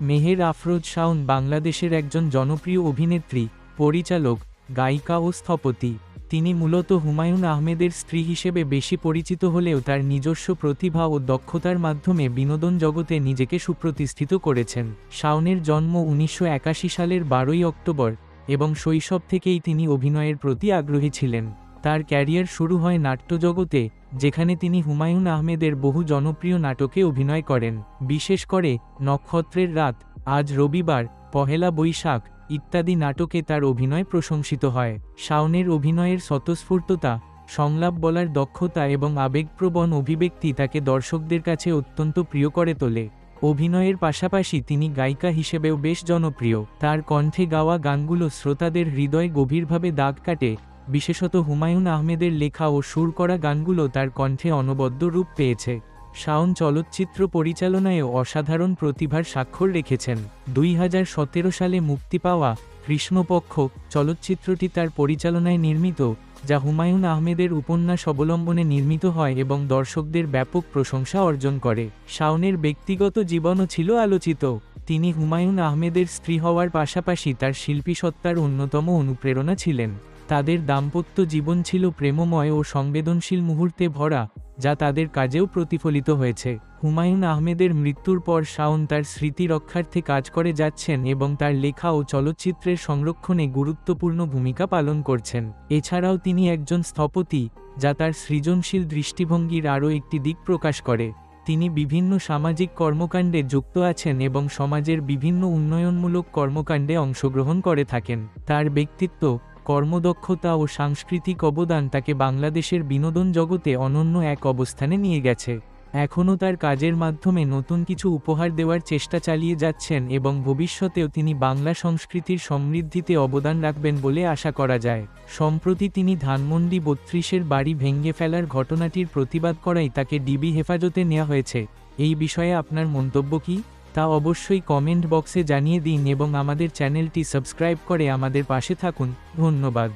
মেহের আফরোজ শাওন বাংলাদেশের একজন জনপ্রিয় অভিনেত্রী, পরিচালক, গায়িকা ও স্থপতি। তিনি মূলত হুমায়ুন আহমেদের স্ত্রী হিসেবে বেশি পরিচিত হলেও তার নিজস্ব প্রতিভা ও দক্ষতার মাধ্যমে বিনোদন জগতে নিজেকে সুপ্রতিষ্ঠিত করেছেন। শাওনের জন্ম উনিশশো একাশি সালের বারোই অক্টোবর এবং শৈশব থেকেই তিনি অভিনয়ের প্রতি আগ্রহী ছিলেন। তার ক্যারিয়ার শুরু হয় নাট্যজগতে যেখানে তিনি হুমায়ুন আহমেদের বহু জনপ্রিয় নাটকে অভিনয় করেন, বিশেষ করে নক্ষত্রের রাত, আজ রবিবার, পহেলা বৈশাখ, ইত্যাদি নাটকে তার অভিনয় প্রশংসিত হয়। শাওনের অভিনয়ের স্বতঃস্ফূর্ততা, সংলাপ বলার দক্ষতা এবং আবেগপ্রবণ অভিব্যক্তি তাকে দর্শকদের কাছে অত্যন্ত প্রিয় করে তোলে। অভিনয়ের পাশাপাশি তিনি গায়িকা হিসেবেও বেশ জনপ্রিয়। তার কণ্ঠে গাওয়া গানগুলো শ্রোতাদের হৃদয়ে গভীরভাবে দাগ কাটে বিশেষত হুমায়ুন আহমেদের লেখা ও সুর করা গানগুলো তার কণ্ঠে অনবদ্য রূপ পেয়েছে। শাওন চলচ্চিত্র পরিচালনায়ও অসাধারণ প্রতিভার স্বাক্ষর রেখেছেন। দুই হাজার সতেরো সালে মুক্তি পাওয়া কৃষ্ণপক্ষ চলচ্চিত্রটি তার পরিচালনায় নির্মিত, যা হুমায়ুন আহমেদের উপন্যাস অবলম্বনে নির্মিত হয় এবং দর্শকদের ব্যাপক প্রশংসা অর্জন করে। শাওনের ব্যক্তিগত জীবনও ছিল আলোচিত। তিনি হুমায়ুন আহমেদের স্ত্রী হওয়ার পাশাপাশি তার শিল্পী সত্তার অন্যতম অনুপ্রেরণা ছিলেন। তাদের দাম্পত্য জীবন ছিল প্রেমময় ও সংবেদনশীল মুহূর্তে ভরা, যা তাদের কাজেও প্রতিফলিত হয়েছে। হুমায়ুন আহমেদের মৃত্যুর পর শাওন তার স্মৃতি রক্ষার্থে কাজ করে যাচ্ছেন এবং তার লেখা ও চলচ্চিত্রের সংরক্ষণে গুরুত্বপূর্ণ ভূমিকা পালন করছেন। এছাড়াও তিনি একজন স্থপতি, যা তার সৃজনশীল দৃষ্টিভঙ্গির আরও একটি দিক প্রকাশ করে। তিনি বিভিন্ন সামাজিক কর্মকাণ্ডে যুক্ত আছেন এবং সমাজের বিভিন্ন উন্নয়নমূলক কর্মকাণ্ডে অংশগ্রহণ করে থাকেন। তার ব্যক্তিত্ব কর্মদক্ষতা ও সাংস্কৃতিক অবদান তাকে বাংলাদেশের বিনোদন জগতে অনন্য এক অবস্থানে নিয়ে গেছে। এখনও তার কাজের মাধ্যমে নতুন কিছু উপহার দেওয়ার চেষ্টা চালিয়ে যাচ্ছেন এবং ভবিষ্যতেও তিনি বাংলা সংস্কৃতির সমৃদ্ধিতে অবদান রাখবেন বলে আশা করা যায়। সম্প্রতি তিনি ধানমন্ডি বত্রিশের বাড়ি ভেঙে ফেলার ঘটনাটির প্রতিবাদ করাই তাকে ডিবি হেফাজতে নেওয়া হয়েছে। এই বিষয়ে আপনার মন্তব্য কী? তা অবশ্যই কমেন্ট বক্সে জানিয়ে দিন এবং আমাদের চ্যানেলটি সাবস্ক্রাইব করে আমাদের পাশে থাকুন। ধন্যবাদ।